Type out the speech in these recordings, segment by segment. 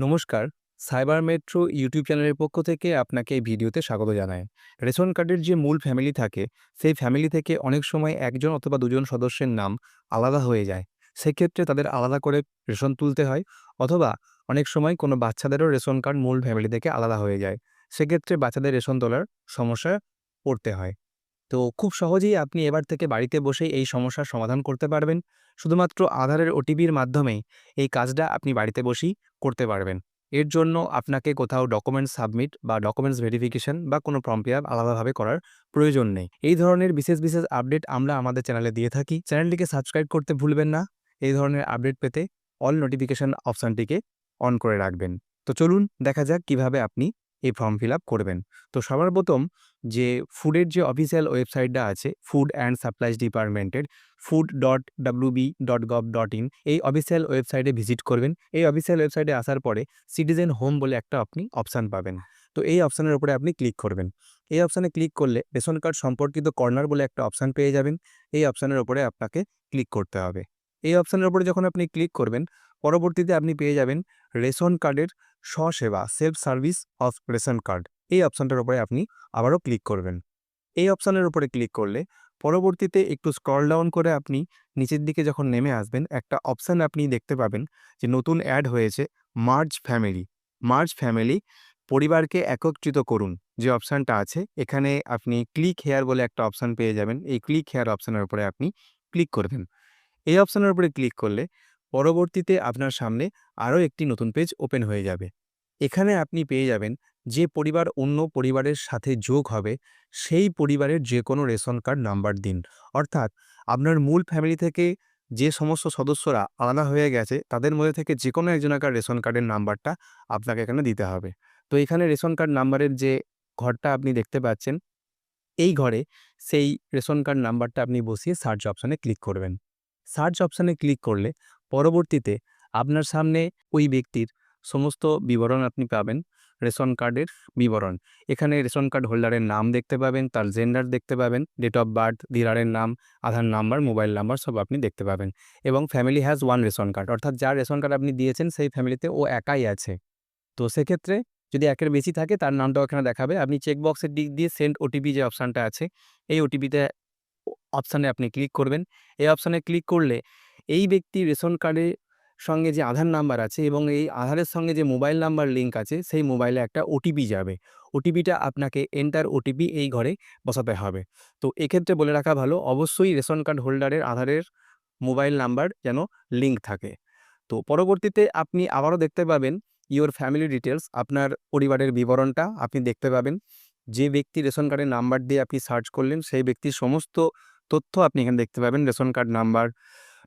নমস্কার, cyber metro YouTube চ্যানেলের পক্ষ থেকে আপনাকে এই ভিডিওতে স্বাগত জানাই। রেশন কার্ডের যে মূল ফ্যামিলি থাকে, সেই ফ্যামিলি থেকে অনেক সময় একজন অথবা দুজন সদস্যের নাম আলাদা হয়ে যায়। সেক্ষেত্রে তাদের আলাদা করে রেশন তুলতে হয় অথবা অনেক সময় কোনো বাচ্চাদেরও রেশন কার্ড মূল ফ্যামিলি থেকে আলাদা হয়ে যায়। সেক্ষেত্রে বাচ্চাদের রেশন তোলার সমস্যা পড়তে হয়। তো খুব সহজেই আপনি এবার থেকে বাড়িতে বসেই এই সমস্যার সমাধান করতে পারবেন। শুধুমাত্র আধারের ওটিপির মাধ্যমেই এই কাজটা আপনি বাড়িতে বসেই করতে পারবেন। এর জন্য আপনাকে কোথাও ডকুমেন্টস সাবমিট বা ডকুমেন্টস ভেরিফিকেশন বা কোনো ফর্ম ফিল আলাদাভাবে করার প্রয়োজন নেই। এই ধরনের বিশেষ বিশেষ আপডেট আমরা আমাদের চ্যানেলে দিয়ে থাকি। চ্যানেলটিকে সাবস্ক্রাইব করতে ভুলবেন না। এই ধরনের আপডেট পেতে অল নোটিফিকেশন অপশানটিকে অন করে রাখবেন। তো চলুন দেখা যাক কীভাবে আপনি এই ফর্ম ফিল করবেন। তো সবার প্রথম যে ফুডের যে অফিসিয়াল ওয়েবসাইটটা আছে ফুড অ্যান্ড সাপ্লাইজ ডিপার্টমেন্টের food dot WB dot gov dot in এই অফিসিয়াল ওয়েবসাইটে ভিজিট করবেন। এই অফিসিয়াল ওয়েবসাইটে আসার পরে সিটিজেন হোম বলে একটা আপনি অপশান পাবেন। তো এই অপশানের উপরে আপনি ক্লিক করবেন। এই অপশানে ক্লিক করলে রেশন কার্ড সম্পর্কিত কর্নার বলে একটা অপশান পেয়ে যাবেন। এই অপশানের উপরে আপনাকে ক্লিক করতে হবে। এই অপশানের উপরে যখন আপনি ক্লিক করবেন, পরবর্তীতে আপনি পেয়ে যাবেন রেশন কার্ডের স্বসেবা self service of ration card এই অপশানটার উপরে আপনি আবারও ক্লিক করবেন। এই অপশানের উপরে ক্লিক করলে পরবর্তীতে একটু স্ক্রল ডাউন করে আপনি নিচের দিকে যখন নেমে আসবেন, একটা অপশান আপনি দেখতে পাবেন যে নতুন অ্যাড হয়েছে মার্জ ফ্যামিলি মার্জ ফ্যামিলি পরিবারকে একত্রিত করুন। যে অপশানটা আছে, এখানে আপনি ক্লিক হেয়ার বলে একটা অপশান পেয়ে যাবেন। এই ক্লিক হেয়ার অপশানের উপরে আপনি ক্লিক করবেন। এই অপশানের উপরে ক্লিক করলে পরবর্তীতে আপনার সামনে আরও একটি নতুন পেজ ওপেন হয়ে যাবে। এখানে আপনি পেয়ে যাবেন যে পরিবার অন্য পরিবারের সাথে যোগ হবে, সেই পরিবারের যে কোনো রেশন কার্ড নাম্বার দিন। অর্থাৎ আপনার মূল ফ্যামিলি থেকে যে সমস্ত সদস্যরা আলাদা হয়ে গেছে, তাদের মধ্যে থেকে যে কোনো একজনাকার রেশন কার্ডের নাম্বারটা আপনাকে এখানে দিতে হবে। তো এখানে রেশন কার্ড নাম্বারের যে ঘরটা আপনি দেখতে পাচ্ছেন, এই ঘরে সেই রেশন কার্ড নাম্বারটা আপনি বসিয়ে সার্চ অপশানে ক্লিক করবেন। সার্চ অপশানে ক্লিক করলে পরবর্তীতে আপনার সামনে ওই ব্যক্তির সমস্ত বিবরণ আপনি পাবেন। রেশন কার্ডের বিবরণ। এখানে রেশন কার্ড হোল্ডারের নাম দেখতে পাবেন, তার জেন্ডার দেখতে পাবেন ডেট অফ বার্থ ডিলারের নাম, আধার নাম্বার মোবাইল নাম্বার সব আপনি দেখতে পাবেন। এবং family has one ration card. অর্থাৎ যার রেশন কার্ড আপনি দিয়েছেন সেই ফ্যামিলিতে ও একাই আছে। তো সেক্ষেত্রে যদি একের বেশি থাকে, তার নামটাও এখানে দেখাবে। আপনি চেকবক্সের দিক দিয়ে সেন্ড ওটিপি যে অপশানটা আছে, এই ওটিপিতে অপশানে আপনি ক্লিক করবেন। এই অপশানে ক্লিক করলে এই ব্যক্তির রেশন কার্ডের সঙ্গে যে আধার নাম্বার আছে এবং এই আধারের সঙ্গে যে মোবাইল নাম্বার লিঙ্ক আছে, সেই মোবাইলে একটা ওটিপি যাবে। ওটিপিটা আপনাকে এন্টার ওটিপি এই ঘরে বসাতে হবে। তো এক্ষেত্রে বলে রাখা ভালো, অবশ্যই রেশন কার্ড হোল্ডারের আধারের মোবাইল নাম্বার যেন লিঙ্ক থাকে। তো পরবর্তীতে আপনি আবারও দেখতে পাবেন ইওর ফ্যামিলি ডিটেলস আপনার পরিবারের বিবরণটা আপনি দেখতে পাবেন। যে ব্যক্তি রেশন কার্ডের নাম্বার দিয়ে আপনি সার্চ করলেন, সেই ব্যক্তির সমস্ত তথ্য আপনি এখানে দেখতে পাবেন, ration card number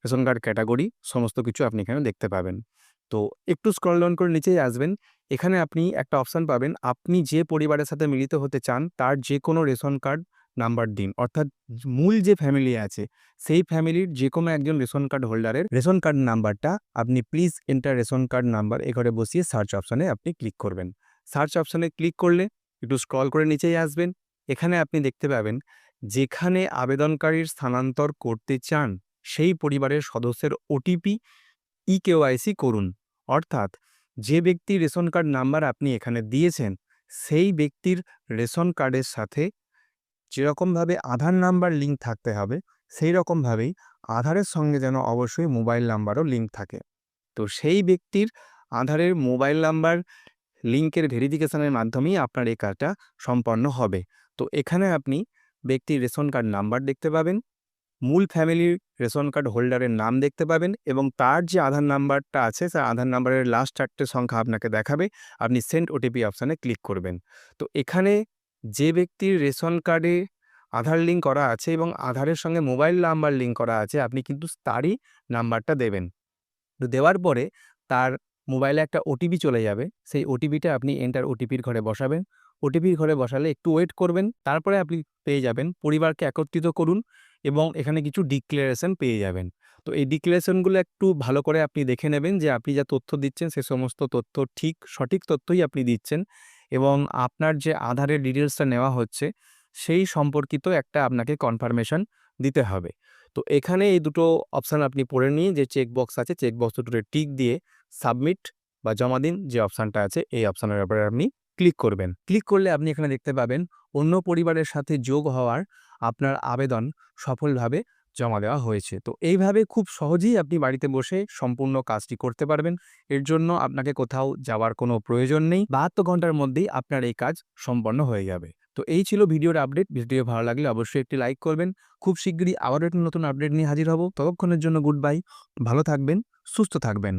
ration card category সমস্ত কিছু আপনি এখানে দেখতে পাবেন। তো একটু স্ক্রল ডাউন করে নিচেই আসবেন। এখানে আপনি একটা অপশান পাবেন। আপনি যে পরিবারের সাথে মিলিত হতে চান, তার যে কোনো রেশন কার্ড নাম্বার দিন। অর্থাৎ মূল যে ফ্যামিলি আছে, সেই ফ্যামিলির যে কোনো একজন রেশন কার্ড হোল্ডারের রেশন কার্ড নাম্বারটা আপনি please enter ration card number এ ঘরে বসিয়ে সার্চ অপশানে আপনি ক্লিক করবেন। সার্চ অপশানে ক্লিক করলে একটু স্ক্রল করে নিচেই আসবেন। এখানে আপনি দেখতে পাবেন, যেখানে আবেদনকারীর স্থানান্তর করতে চান সেই পরিবারের সদস্যের ওটিপি ই কেওয়াইসি করুন। অর্থাৎ যে ব্যক্তির রেশন কার্ড নাম্বার আপনি এখানে দিয়েছেন, সেই ব্যক্তির রেশন কার্ডের সাথে যেরকমভাবে আধার নাম্বার লিঙ্ক থাকতে হবে সেই রকমভাবেই আধারের সঙ্গে যেন অবশ্যই মোবাইল নাম্বারও লিঙ্ক থাকে। তো সেই ব্যক্তির আধারের মোবাইল নাম্বার লিঙ্কের ভেরিফিকেশনের মাধ্যমেই আপনার এই কাজটা সম্পন্ন হবে। তো এখানে আপনি ব্যক্তির রেশন কার্ড নাম্বার দেখতে পাবেন, মূল ফ্যামিলির রেশন কার্ড হোল্ডারের নাম দেখতে পাবেন এবং তার যে আধার নাম্বারটা আছে সেই আধার নাম্বারের লাস্ট চারটে সংখ্যা আপনাকে দেখাবে। আপনি সেন্ড ওটিপি অপশানে ক্লিক করবেন। তো এখানে যে ব্যক্তির রেশন কার্ডে আধার লিঙ্ক করা আছে এবং আধারের সঙ্গে মোবাইল নাম্বার লিঙ্ক করা আছে, আপনি কিন্তু তারই নাম্বারটা দেবেন। তো দেওয়ার পরে তার মোবাইলে একটা ওটিপি চলে যাবে। সেই ওটিপিটা আপনি এন্টার ওটিপির ঘরে বসাবেন। ওটিপির ঘরে বসালে একটু ওয়েট করবেন। তারপরে আপনি পেয়ে যাবেন। পরিবারকে একত্রিত করুন। এবং এখানে কিছু ডিক্লারেশন পেয়ে যাবেন। তো এই ডিক্লারেশনগুলো একটু ভালো করে আপনি দেখে নেবেন যে, আপনি যা তথ্য দিচ্ছেন, সে সমস্ত তথ্য ঠিক, সঠিক তথ্যই আপনি দিচ্ছেন এবং আপনার যে আধারের ডিটেলসটা নেওয়া হচ্ছে, সেই সম্পর্কিত একটা আপনাকে কনফার্মেশন দিতে হবে। তো এখানে এই দুটো অপশান আপনি পড়ে নিয়ে যে চেক বক্স আছে চেক বক্স দুটোতে টিক দিয়ে সাবমিট বা জমা দিন, যে অপশানটা আছে, এই অপশানের ব্যাপারে আপনি ক্লিক করবেন। ক্লিক করলে আপনি এখানে দেখতে পাবেন অন্য পরিবারের সাথে যোগ হওয়ার আপনার আবেদন সফলভাবে জমা দেওয়া হয়েছে। তো এইভাবে খুব সহজেই আপনি বাড়িতে বসে সম্পূর্ণ কাজটি করতে পারবেন। এর জন্য আপনাকে কোথাও যাওয়ার কোনো প্রয়োজন নেই। বাহাত্তর ঘণ্টার মধ্যেই আপনার এই কাজ সম্পন্ন হয়ে যাবে। তো এই ছিল ভিডিওর আপডেট। ভিডিও ভালো লাগলে অবশ্যই একটি লাইক করবেন। খুব শীঘ্রই আবারও একটি নতুন আপডেট নিয়ে হাজির হব। ততক্ষণের জন্য গুড বাই। ভালো থাকবেন, সুস্থ থাকবেন।